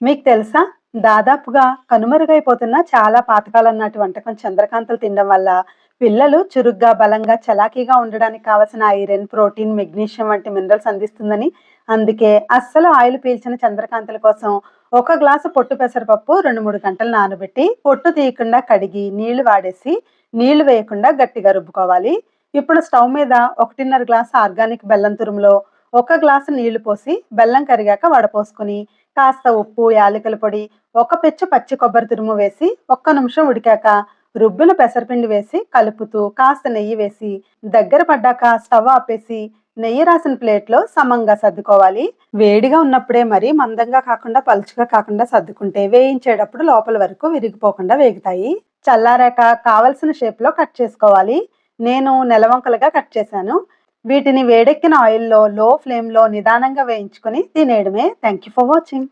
మీకు తెలుసా? దాదాపుగా కనుమరుగైపోతున్న చాలా పాతకాలం నాటి వంటకం చంద్రకాంతలు తినడం వల్ల పిల్లలు చురుగ్గా బలంగా చలాకీగా ఉండడానికి కావలసిన ఐరన్ ప్రోటీన్ మెగ్నీషియం వంటి మినరల్స్ అందిస్తుందని అందుకే అస్సలు ఆయిల్ పీల్చిన చంద్రకాంతల కోసం ఒక గ్లాసు పొట్టు పెసరపప్పు రెండు మూడు గంటలు నానబెట్టి పొట్టు తీయకుండా కడిగి నీళ్ళు వాడేసి నీళ్ళు వేయకుండా గట్టిగా రుబ్బుకోవాలి. ఇప్పుడు స్టవ్ మీద ఒకటిన్నర గ్లాసు ఆర్గానిక్ బెల్లం తురుములో ఒక గ్లాసు నీళ్ళు పోసి బెల్లం కరిగాక వడపోసుకుని కాస్త ఉప్పు యాలకుల పొడి ఒక పెచ్చు పచ్చి కొబ్బరి తురుము వేసి ఒక్క నిమిషం ఉడికాక రుబ్బిన పెసరపిండి వేసి కలుపుతూ కాస్త నెయ్యి వేసి దగ్గర పడ్డాక స్టవ్ ఆపేసి నెయ్యి రాసిన ప్లేట్లో సమంగా సర్దుకోవాలి. వేడిగా ఉన్నప్పుడే మరి మందంగా కాకుండా పలుచుగా కాకుండా సర్దుకుంటే వేయించేటప్పుడు లోపల వరకు విరిగిపోకుండా వేగుతాయి. చల్లారాక కావలసిన షేప్లో కట్ చేసుకోవాలి. నేను నెలవంకలుగా కట్ చేశాను. వీటిని వేడెక్కిన ఆయిల్లో లో ఫ్లేమ్లో నిదానంగా వేయించుకొని తినేయడమే. Thank you for watching